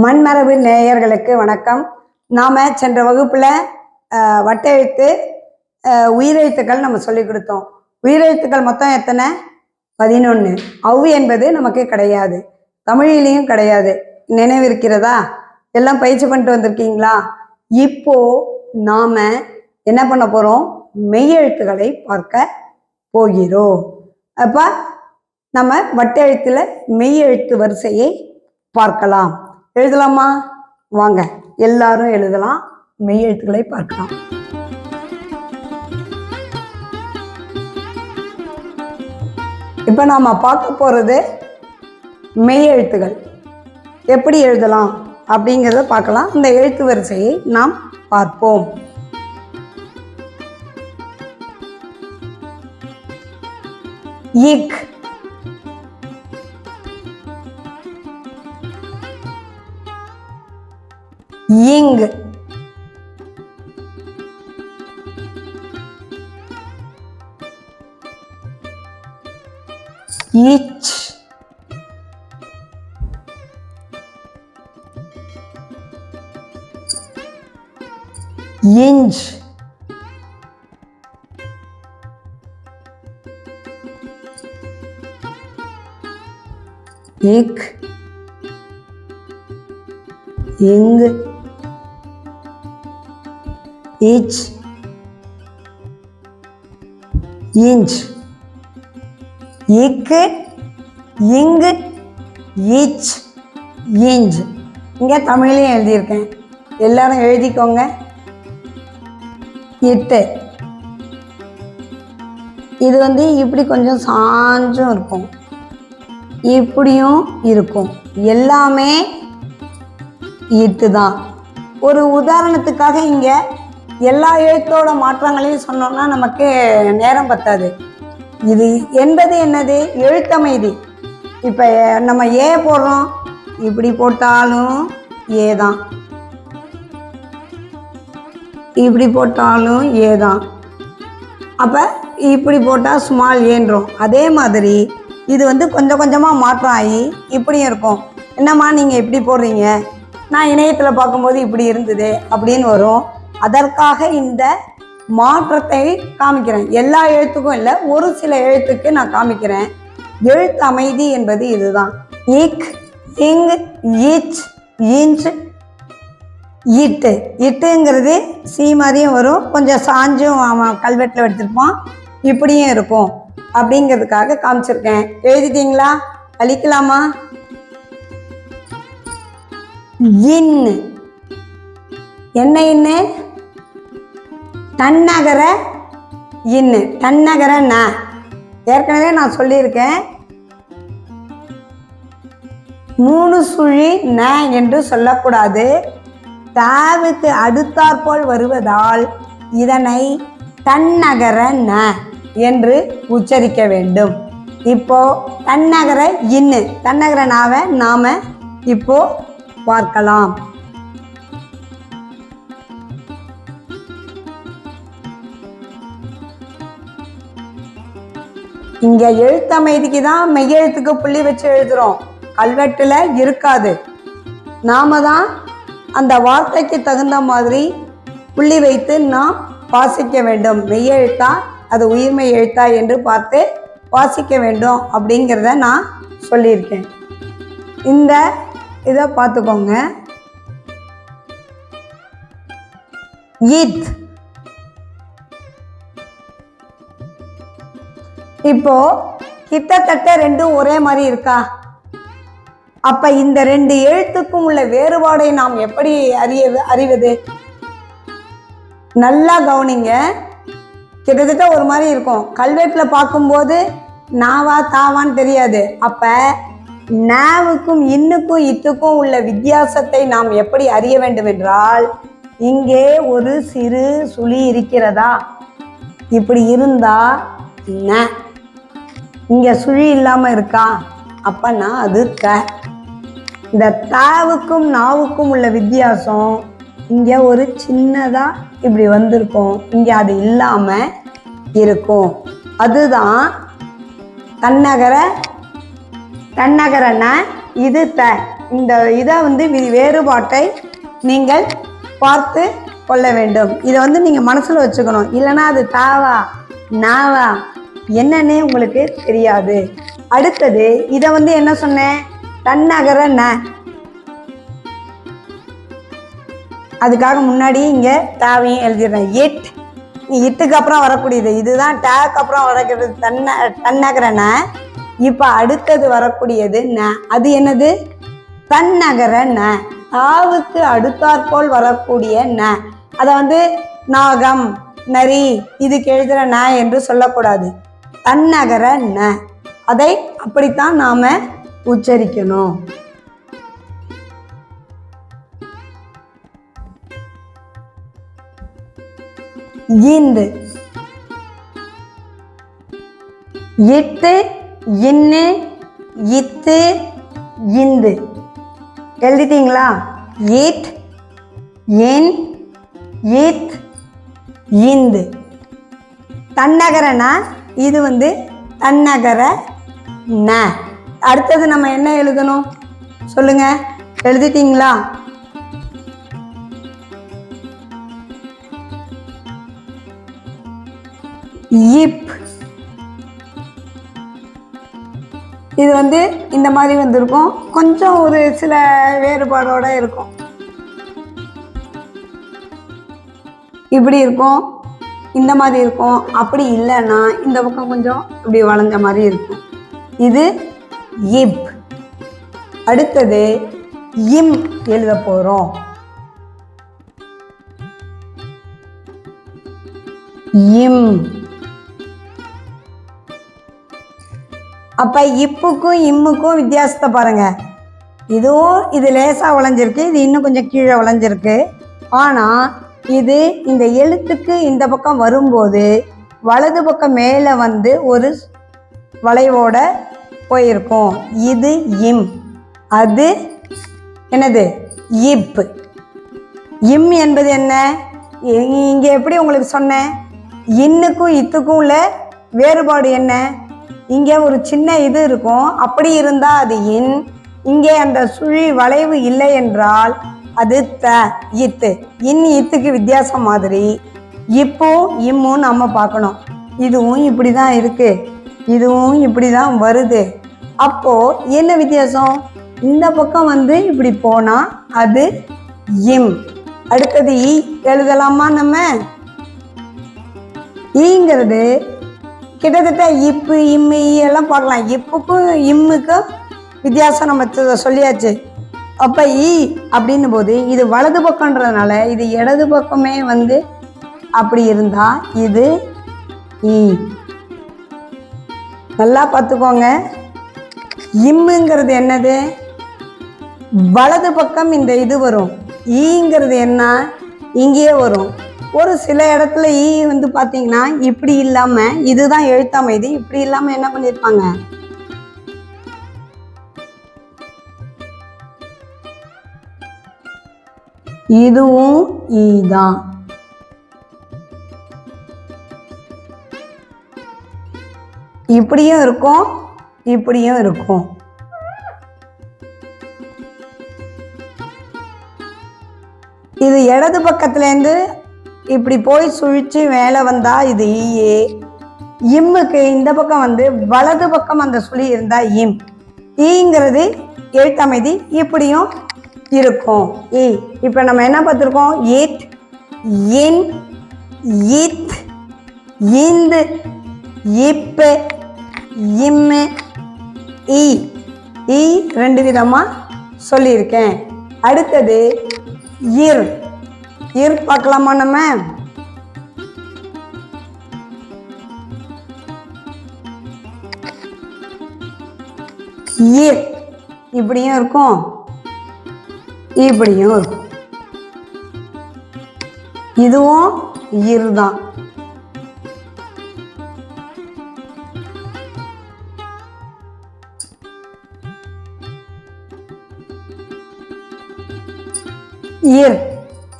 மண்மரபு நேயர்களுக்கு வணக்கம். நாம் சென்ற வகுப்பில் வட்டெழுத்து உயிரெழுத்துக்கள் நம்ம சொல்லி கொடுத்தோம். உயிரெழுத்துக்கள் மொத்தம் எத்தனை? பதினொன்று அவு என்பது நமக்கு கிடையாது. தமிழிலையும் கிடையாது. நினைவிருக்கிறதா? எல்லாம் பயிற்சி பண்ணிட்டு வந்திருக்கீங்களா? இப்போ நாம் என்ன பண்ண போகிறோம் மெய்யெழுத்துக்களை பார்க்க போகிறோம். அப்போ நம்ம வட்டெழுத்தில் மெய்யெழுத்து வரிசையை பார்க்கலாம். எழுதலாமா? வாங்க எல்லாரும் எழுதலாம். மெய்யெழுத்துக்களை பார்க்கலாம். இப்போ நாம் பார்க்க போகிறது மெய்யெழுத்துகள் எப்படி எழுதலாம் அப்படிங்கிறத பார்க்கலாம். இந்த எழுத்து வரிசையை நாம் பார்ப்போம். இக் இங் இச் இஞ்ச் இக் இங் இச் இஞ்ச் இக்கு இங்கு இச் இஞ்ச் இங்கே தமிழ்லையும் எழுதியிருக்கேன். எல்லாரும் எழுதிக்கோங்க. இட்டு. இது வந்து இப்படி கொஞ்சம் சாஞ்சும் இருக்கும். இப்படியும் இருக்கும். எல்லாமே இட்டு தான் ஒரு உதாரணத்துக்காக இங்கே எல்லா எழுத்தோட மாற்றங்களையும் சொன்னோம்னா நமக்கு நேரம் பத்தாது. இது என்பது என்னது? எழுத்தமைதி. இப்போ நம்ம ஏ போடுறோம். இப்படி போட்டாலும் ஏ தான். இப்படி போட்டாலும் ஏ தான். அப்போ இப்படி போட்டால் சுமால் ஏன்றோம் அதே மாதிரி இது வந்து கொஞ்சம் கொஞ்சமாக மாற்றம் ஆகி இப்படியும் இருக்கும். என்னம்மா நீங்கள் இப்படி போடுறீங்க? நான் இணையத்தில் பார்க்கும்போது இப்படி இருந்தது அப்படின்னு வரும். அதற்காக இந்த மாற்றத்தை காமிக்கிறேன். எல்லா எழுத்துக்கும் இல்லை ஒரு சில எழுத்துக்கு நான் காமிக்கிறேன். எழுத்து அமைதி என்பது இதுதான். இக் இங் ஈச் இன்ச் இட்டு. இட்டுங்கிறது சி மாதிரியும் வரும். கொஞ்சம் சாஞ்சும் கல்வெட்டில் எடுத்துருப்பான். இப்படியும் இருக்கும். அப்படிங்கிறதுக்காக காமிச்சிருக்கேன். எழுதிட்டீங்களா? அழிக்கலாமா? இன். என்ன இன்னு? தன்னகர இன்னு. தன்னகர ந ஏற்கனவே நான் சொல்லியிருக்கேன். மூணு சுழி ந என்று சொல்லக்கூடாது. தாவுக்கு அடுத்தாற்போல் வருவதால் இதனை தன்னகர ந என்று உச்சரிக்க வேண்டும். இப்போ தன்னகர இன்னு. தன்னகர நாவை நாம இப்போ பார்க்கலாம். இங்க எழுத்தமைதிக்கு தான் மெய்யெழுத்துக்கு புள்ளி வச்சு எழுதுறோம். கல்வெட்டுல இருக்காது. நாம தான் அந்த வார்த்தைக்கு தகுந்த மாதிரி புள்ளி வைத்து நாம் வாசிக்க வேண்டும். மெய்யெழுத்தா? அது உயிர்மை எழுத்தா என்று பார்த்து வாசிக்க வேண்டும் அப்படிங்கிறத நான் சொல்லியிருக்கேன். இந்த இதை பார்த்துக்கோங்க. ஈத். இப்போ கிட்டத்தட்ட ரெண்டும் ஒரே மாதிரி இருக்கா? அப்ப இந்த ரெண்டு எழுத்துக்கும் உள்ள வேறுபாடை நாம் எப்படி அறிய அறிவது? நல்லா கவனிங்க. கிட்டத்தட்ட ஒரு மாதிரி இருக்கும். கல்வெட்டில் பார்க்கும்போது நாவா தாவான்னு தெரியாது. அப்ப நாவுக்கும் இன்னுக்கும் இத்துக்கும் உள்ள வித்தியாசத்தை நாம் எப்படி அறிய வேண்டும் என்றால் இங்கே ஒரு சிறு சுழி இருக்கிறதா? இப்படி இருந்தா ந இங்கே சுழி இல்லாமல் இருக்கா? அப்பனா அது க. இந்த தாவுக்கும் நாவுக்கும் உள்ள வித்தியாசம் இங்கே ஒரு சின்னதாக இப்படி வந்திருக்கும். இங்கே அது இல்லாமல் இருக்கும். அதுதான் தன்னகர தன்னகரன இது த. இந்த இதை வந்து வேறுபாட்டை நீங்கள் பார்த்து கொள்ள வேண்டும். இதை வந்து நீங்கள் மனசில் வச்சுக்கணும். இல்லைன்னா அது தாவா நாவா என்னன்னே உங்களுக்கு தெரியாது. அடுத்தது இதை வந்து என்ன சொன்னேன்? தன்னகர ந. அதுக்காக முன்னாடி இங்கே தாவையும் எழுதிடுறேன். எட் இட்டுக்கு அப்புறம் வரக்கூடியது. இதுதான் டேக்கு அப்புறம் வரக்கூடியது. தன்ன தன்னகரன இப்போ அடுத்தது வரக்கூடியது ந. அது என்னது? தன்னகர ந. தாவுக்கு அடுத்தாற்போல் வரக்கூடிய ந. அதை வந்து நாகம் நரி இதுக்கு எழுதுகிற ந என்று சொல்லக்கூடாது. தன்னகர ந. அதை அப்படித்தான் நாம உச்சரிக்கணும். ஈந்து. இட்டு இன்னு இத்து இந்து. எழுதிட்டீங்களா? இட் இன் இத் இந்து. தன்னகரனா இது வந்து தன்னகர ந. அடுத்தது நம்ம என்ன எழுதணும்? சொல்லுங்க. எழுதிட்டீங்களா? இப். இது வந்து இந்த மாதிரி வந்திருக்கும். கொஞ்சம் ஒரு சில வேறுபாடோட இருக்கும். இப்படி இருக்கும். இந்த மாதிரி இருக்கும் அப்படி இல்லைன்னா இந்த பக்கம் கொஞ்சம் இப்படி வளைஞ்ச மாதிரி இருக்கும். இது இப். அடுத்தது இம் எழுத போகிறோம் இம். அப்போ இப்புக்கும் இம்முக்கும் வித்தியாசத்தை பாருங்க. இதுவும் இது லேசாக வளைஞ்சிருக்கு இது இன்னும் கொஞ்சம் கீழே வளைஞ்சிருக்கு. ஆனால் இது இந்த எழுத்துக்கு இந்த பக்கம் வரும்போது வலது பக்கம் மேலே வந்து ஒரு வளைவோட போயிருக்கும். இது இம். அது என்னது? இப். இம் என்பது என்ன? இங்கே எப்படி உங்களுக்கு சொன்னேன்? இன்னுக்கும் இத்துக்கும் உள்ள வேறுபாடு என்ன? இங்கே ஒரு சின்ன இது இருக்கும். அப்படி இருந்தால் அது இன். இங்கே அந்த சுழி வளைவு இல்லை என்றால் அது த இத்து. இன் இத்துக்கு வித்தியாசம் மாதிரி. இப்போ இம்மும் நம்ம பார்க்கணும். இதுவும் இப்படி தான் இருக்கு. இதுவும் இப்படி தான் வருது. அப்போ என்ன வித்தியாசம்? இந்த பக்கம் வந்து இப்படி போனா அது இம். அடுத்தது ஈ எழுதலாமா நம்ம? ஈங்கிறது கிட்டத்தட்ட இப்பு இம்மு ஈ எல்லாம் பார்க்கலாம். இப்புக்கும் இம்முக்கும் வித்தியாசம் நம்ம சொல்லியாச்சு. அப்போ ஈ அப்படின்னும் போது இது வலது பக்கம்ன்றதுனால இது இடது பக்கமே வந்து அப்படி இருந்தால் இது ஈ நல்லா பார்த்துக்கோங்க. இம்முங்கிறது என்னது? வலது பக்கம் இந்த இது வரும். ஈங்கிறது என்ன? இங்கேயே வரும். ஒரு சில இடத்துல ஈ வந்து பார்த்தீங்கன்னா இப்படி இல்லாமல் இதுதான் எழுத்தாமை இது இப்படி இல்லாமல் என்ன பண்ணியிருப்பாங்க இதுவும் ஈ தான் இப்படியும் இருக்கும் இப்படியும் இருக்கும். இது இடது பக்கத்துலேருந்து இப்படி போய் சுழிச்சு மேலே வந்தா இது ஈயே. இம்முக்கு இந்த பக்கம் வந்து வலது பக்கம் அந்த சுழி இருந்தா இம். ஈங்கிறது எழுத்தமைதி இப்படியும் இருக்கும். E. ஈ இப்போ நம்ம என்ன பார்த்துருக்கோம்? இட் இன் இத் இந்து இப்பு இம்மு ஈ ஈ e ரெண்டு விதமாக சொல்லியிருக்கேன். அடுத்தது இர். இர் பார்க்கலாமா நம்ம? இர். இப்படியும் இருக்கும். இப்படியும். இருக்கும் இதுவும் இரு தான் இர்.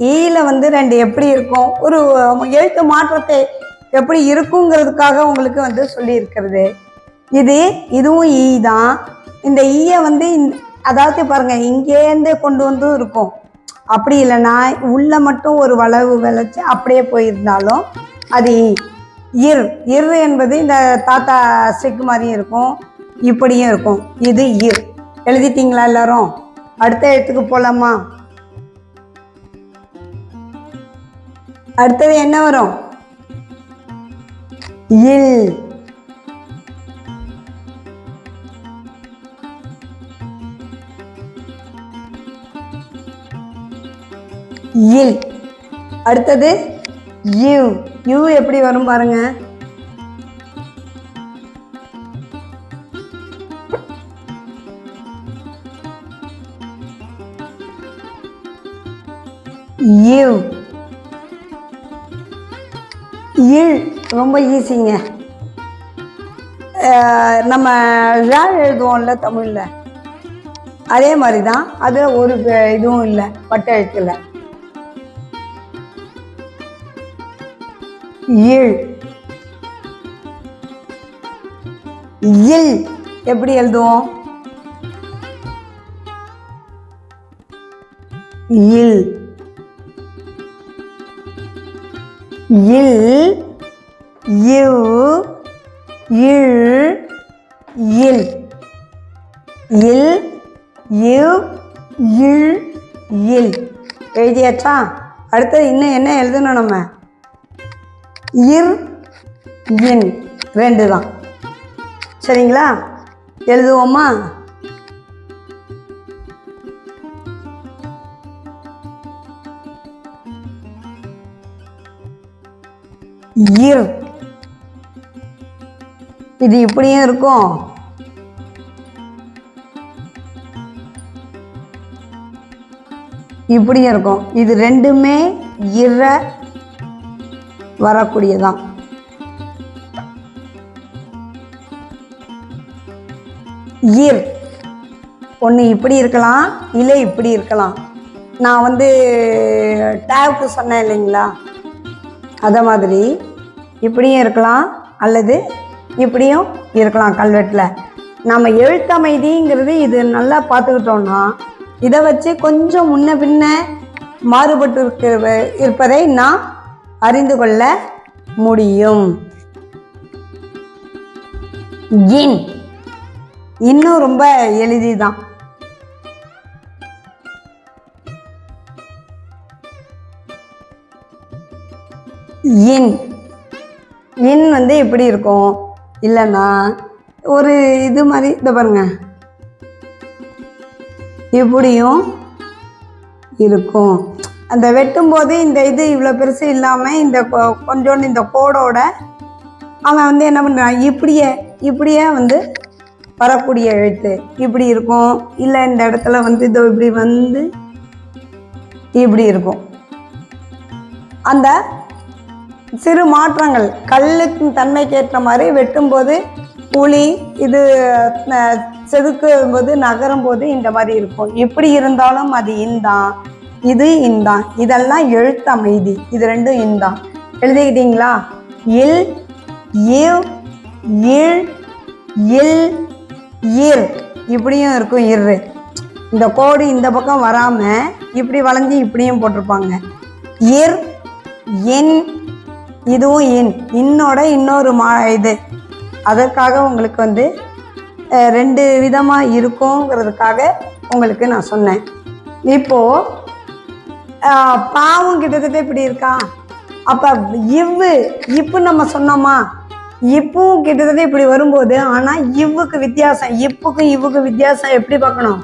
ஈல வந்து ரெண்டு எப்படி இருக்கும்? ஒரு எழுத்து மாற்றத்தை எப்படி இருக்குங்கிறதுக்காக உங்களுக்கு வந்து சொல்லி இருக்கிறது இது இதுவும் ஈ தான் இந்த ஈயை வந்து அதாவது பாருங்க இங்கேருந்தே கொண்டு வந்து இருக்கும் அப்படி இல்லைன்னா உள்ள மட்டும் ஒரு வளவு விளைச்சி அப்படியே போயிருந்தாலும் அது இர். இர் என்பது இந்த தாத்தா ஸ்டிக் மாதிரியும் இருக்கும் இப்படியும் இருக்கும். இது இர். எழுதிட்டீங்களா எல்லாரும்? அடுத்த எழுத்துக்கு போலாமா? அடுத்தது என்ன வரும்? இல். இல் அடுத்தது யூ. யூ எப்படி வரும் பாருங்க. யூ. இல் ரொம்ப ஈஸிங்க. நம்ம ழ எழுதுவோம்ல தமிழில். அதே மாதிரி தான் அது ஒரு இதுவும் இல்லை பட்ட இல் இல். எப்படி எழுதுவோம்? இல். இல். யு இல் இல். இல். யு இல் இல். எழுதியாச்சா? அடுத்தது இன்னும் என்ன எழுதணும் நம்ம? இர் இன். ரெண்டு தான் சரிங்களா? எழுதுவோமா? இர். இது இப்படியும் இருக்கும். இப்படியும் இருக்கும். இது ரெண்டுமே இர வரக்கூடியதான். ஈர் ஒன்று இப்படி இருக்கலாம் இல்லை இப்படி இருக்கலாம். நான் வந்து டேவுக்கு சொன்னேன் இல்லைங்களா? அதை மாதிரி இப்படியும் இருக்கலாம் அல்லது இப்படியும் இருக்கலாம் கல்வெட்டில். நம்ம எழுத்தமைதிங்கிறது இது நல்லா பார்த்துக்கிட்டோம்னா இதை வச்சு கொஞ்சம் முன்ன பின்ன மாறுபட்டு இருக்கிற இருப்பதை நான் அறிந்து கொள்ள முடியும். இன். இன்னும் ரொம்ப எளிதிதான். இன். இன் வந்து எப்படி இருக்கும்? இல்லைன்னா ஒரு இது மாதிரி இந்த பாருங்க. இப்படியும் இருக்கும். அந்த வெட்டும்போது இந்த இது இவ்வளோ பெருசு இல்லாமல் இந்த கொஞ்சோண்டு இந்த கோடோட அவன் வந்து என்ன பண்ணுறான் இப்படியே இப்படியே வந்து வரக்கூடிய எழுத்து. இப்படி இருக்கும். இல்லை இந்த இடத்துல வந்து இதோ இப்படி வந்து இப்படி இருக்கும். அந்த சிறு மாற்றங்கள் கல்லுக்கு தன்மைக்கு ஏற்ற மாதிரி வெட்டும்போது புளி இது செதுக்கும் போது நகரும் போது இந்த மாதிரி இருக்கும். எப்படி இருந்தாலும் அது இந்தான். இது இந்தான் இதெல்லாம் எழுத்து அமைதி இது ரெண்டும் இந்தான் எழுதிக்கிட்டீங்களா? இல் இவ் இல் இல் இர் இப்படியும் இருக்கும் இரு. இந்த கோடு இந்த பக்கம் வராமல் இப்படி வளைஞ்சு இப்படியும் போட்டிருப்பாங்க. இர் என் இதுவும் இன். இன்னோட இன்னொரு மா இது. அதற்காக உங்களுக்கு வந்து ரெண்டு விதமாக இருக்குங்கிறதுக்காக உங்களுக்கு நான் சொன்னேன். இப்போது பாவம் கிட்டத்தட்ட இப்படி இருக்கா? அப்போ இவ்வு இப்பு நம்ம சொன்னோமா? இப்பும் கிட்டத்தட்ட இப்படி வரும்போது ஆனால் இவ்வுக்கு வித்தியாசம் இப்புக்கும் இவ்வுக்கும் வித்தியாசம் எப்படி பார்க்கணும்?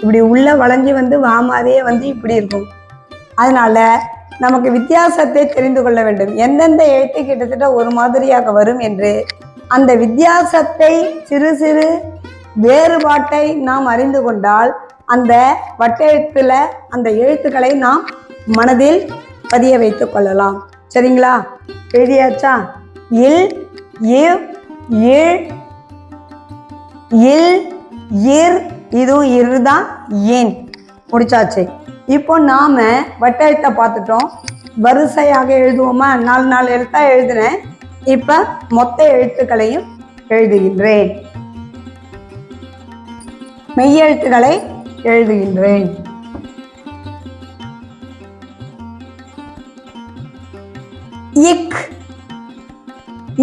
இப்படி உள்ள வளைஞ்சி வந்து வாமாதே வந்து இப்படி இருக்கும். அதனால நமக்கு வித்தியாசத்தை தெரிந்து கொள்ள வேண்டும். எந்தெந்த எழுத்து கிட்டத்தட்ட ஒரு மாதிரியாக வரும் என்று அந்த வித்தியாசத்தை சிறு சிறு வேறுபாட்டை நாம் அறிந்து கொண்டால் அந்த வட்டெழுத்துல அந்த எழுத்துக்களை நாம் மனதில் பதிய வைத்து கொள்ளலாம். சரிங்களா? எழுதியாச்சா? இல் இவ் இழ் இல் இர் இதுவும் இரு தான் ஏன் முடிச்சாச்சு. இப்போ நாம வட்டெழுத்தை பார்த்துட்டோம். வரிசையாக எழுதுவோமா? நாலு நாலு எழுத்தா எழுதுனேன். இப்போ மொத்த எழுத்துக்களையும் எழுதுகின்றேன். மெய்யெழுத்துக்களை எழுதுகின்றேன் இக்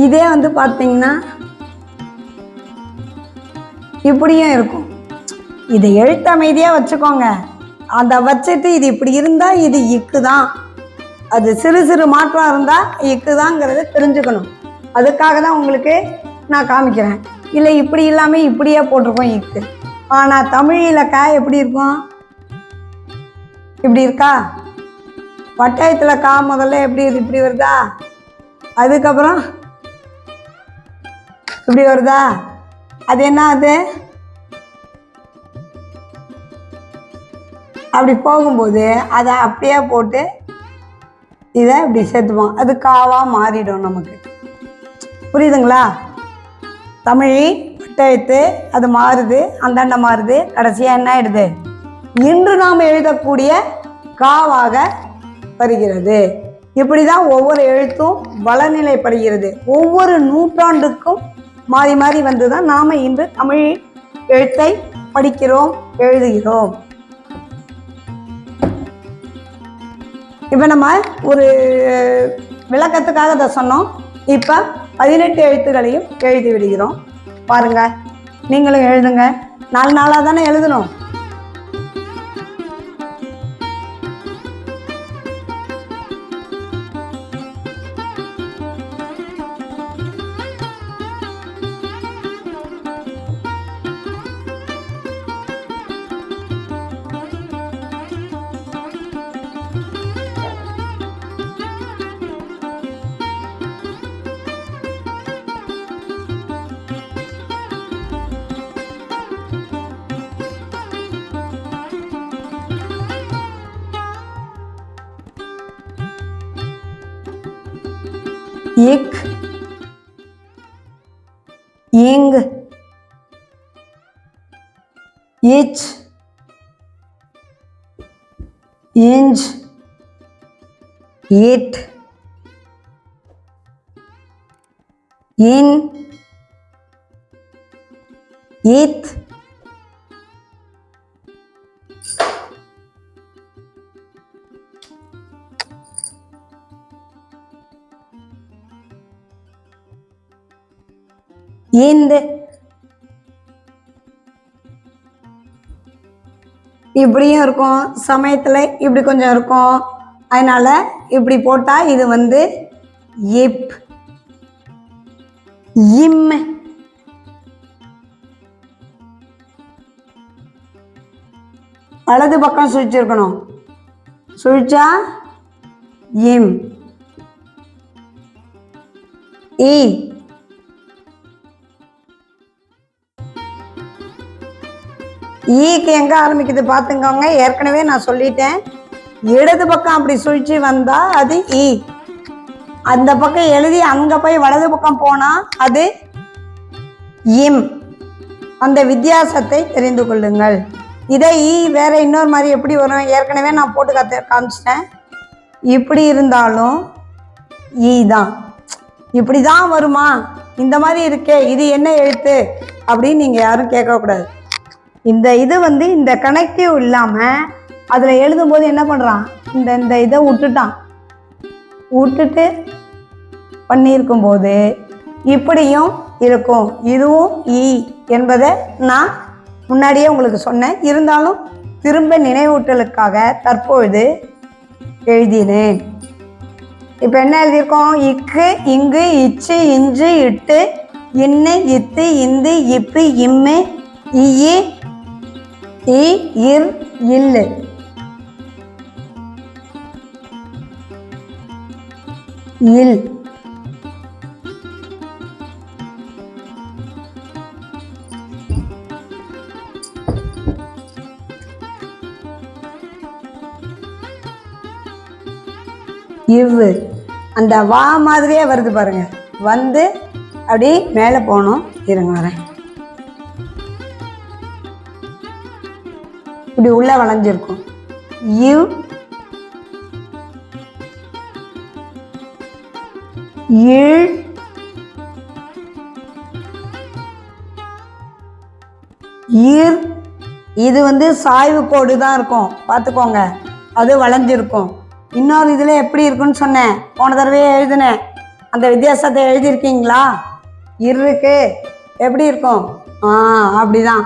இதே வந்து பார்த்தீங்கன்னா இப்படியும் இருக்கும். இதை எழுத்து அமைதியாக வச்சுக்கோங்க. அதை வச்சுட்டு இது இப்படி இருந்தால் இது இக்கு தான். அது சிறு சிறு மாற்றம் இருந்தால் இக்கு தாங்கிறத தெரிஞ்சுக்கணும். அதுக்காக தான் உங்களுக்கு நான் காமிக்கிறேன். இல்லை இப்படி இல்லாமல் இப்படியே போட்டிருக்கோம் இக்கு ஆனால் தமிழ் இலக்கா எப்படி இருக்கும்? இப்படி இருக்கா? வட்டாயத்தில் கா முதல்ல எப்படி இது இப்படி வருதா? அதுக்கப்புறம் இப்படி வருதா? அது என்ன அது? அப்படி போகும்போது அதை அப்படியே போட்டு இதை இப்படி சேர்த்துப்போம். அது காவாக மாறிடும் நமக்கு. புரியுதுங்களா? தமிழ் வட்டெழுத்து அது மாறுது அந்தாண்ட மாறுது கடைசியாக என்ன ஆயிடுது? இன்று நாம் எழுதக்கூடிய காவாக வருகிறது. இப்படி தான் ஒவ்வொரு எழுத்தும் வளநிலைப்படுகிறது ஒவ்வொரு நூற்றாண்டுக்கும் மாறி மாறி வந்து தான் நாம் இன்று தமிழ் எழுத்தை படிக்கிறோம் எழுதுகிறோம். இப்போ நம்ம ஒரு விளக்கத்துக்காக தான் சொன்னோம். இப்போ பதினெட்டு எழுத்துக்களையும் எழுதி விடுகிறோம். பாருங்க. நீங்களும் எழுதுங்க. நாலு நாளாக தானே எழுதணும். एक इंग इच इंज इट इन इत இந்த இப்படியும் இருக்கும். சமயத்தில் இப்படி கொஞ்சம் இருக்கும். அதனால் இப்படி போட்டால் இது வந்து இப். இம். வலது பக்கம் சுழிச்சிருக்கணும். சுழிச்சா இம். இ. ஈக்கு எங்கே ஆரம்பிக்குது பார்த்துக்கோங்க ஏற்கனவே நான் சொல்லிட்டேன். இடது பக்கம் அப்படி சுழிச்சு வந்தால் அது ஈ. அந்த பக்கம் எழுதி அங்கே போய் வலது பக்கம் போனால் அது இம். அந்த வித்தியாசத்தை தெரிந்து கொள்ளுங்கள். இதே ஈ வேற இன்னொரு மாதிரி எப்படி வரும்? ஏற்கனவே நான் போட்டு கத்து காமிச்சிட்டேன். இப்படி இருந்தாலும் ஈ தான். இப்படி தான் வருமா? இந்த மாதிரி இருக்கே இது என்ன எழுத்து? அப்படின்னு நீங்கள் யாரும் கேட்கக்கூடாது. இந்த இது வந்து இந்த கனெக்டிவ் இல்லாமல் அதில் எழுதும்போது என்ன பண்ணுறான் இந்த இந்த இதை விட்டுட்டான். விட்டுட்டு பண்ணியிருக்கும்போது இப்படியும் இருக்கும். இதுவும் ஈ என்பதை நான் முன்னாடியே உங்களுக்கு சொன்னேன். இருந்தாலும் திரும்ப நினைவூட்டலுக்காக தற்பொழுது எழுதினேன். இப்போ என்ன எழுதியிருக்கோம்? இக்கு இங்கு இச்சு இஞ்சு இட்டு இன்னு இத்து இந்து இப்பு இம்மு இயி இ இர் இல்லு. இல். இவ்வு. அந்த வா மாதிரியே வருது பாருங்க. வந்து அப்படி மேலே போகணும். இருங்க வரேன். இப்படி உள்ளே வளைஞ்சிருக்கும். யூ ஏழ் ஈர். இது வந்து சாய்வு கோடு தான் இருக்கும். பார்த்துக்கோங்க. அது வளைஞ்சிருக்கும். இன்னொரு இதில் எப்படி இருக்குன்னு சொன்னேன். போன தடவையே எழுதினேன். அந்த வித்தியாசத்தை எழுதியிருக்கீங்களா? இருக்கு. எப்படி இருக்கும்? ஆ அப்படிதான்.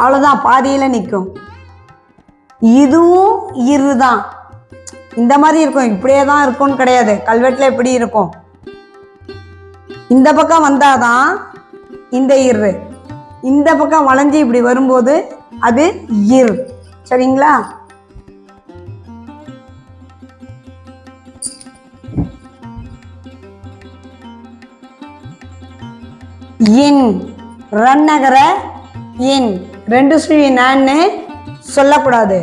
அவ்வளோதான் பாதியில் நிற்கும் இதுவும் இரு தான் இந்த மாதிரி இருக்கும் இப்படியே தான் இருக்கும்னு கிடையாது. கல்வெட்டில் எப்படி இருக்கும். இந்த பக்கம் வந்தாதான் இந்த இரு. இந்த பக்கம் வளைஞ்சு இப்படி வரும்போது அது இரு. சரிங்களா? இன் ரன்னகர இன் ரெண்டு சுழி நான்னு சொல்லக்கூடாது.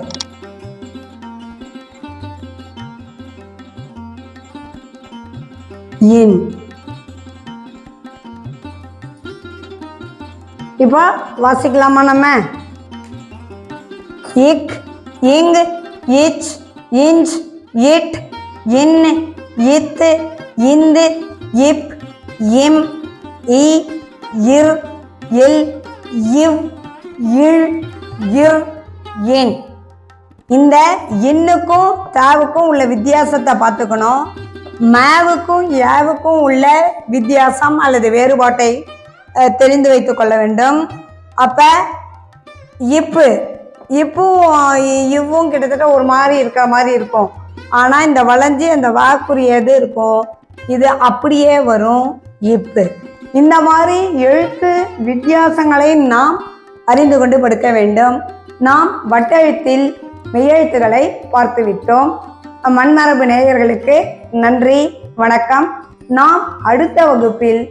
இன் இப்போ வாசிக்கலாமா நம்ம? இக் இங் இச் இஞ்ச் இட் இன் இத்து இந்து இப் இம் இ இர் இல் இவ் இழ் இர் என் இந்த எண்ணுக்கும் தாவுக்கும் உள்ள வித்தியாசத்தை பார்த்துக்கணும். மேவுக்கும் ஏவுக்கும் உள்ள வித்தியாசம் அல்லது வேறுபாட்டை தெரிந்து வைத்துக் கொள்ள வேண்டும். அப்போ இப்பு இப்பும் இவ்வும் கிட்டத்தட்ட ஒரு மாதிரி இருக்கிற மாதிரி இருக்கும். ஆனால் இந்த வளைஞ்சி அந்த வாக்குரியது இருக்கும் இது அப்படியே வரும் இப்பு. இந்த மாதிரி எழுத்து வித்தியாசங்களை நாம் அறிந்து கொண்டு படுக்க வேண்டும். நாம் வட்டெழுத்தில் மெய்யெழுத்துக்களை பார்த்துவிட்டோம். மண்மரபு நேயர்களுக்கு நன்றி வணக்கம். நாம் அடுத்த வகுப்பில்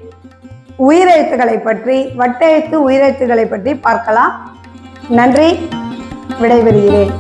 உயிரெழுத்துக்களை பற்றி வட்டெழுத்து உயிரெழுத்துக்களை பற்றி பார்க்கலாம். நன்றி விடைபெறுகிறேன்.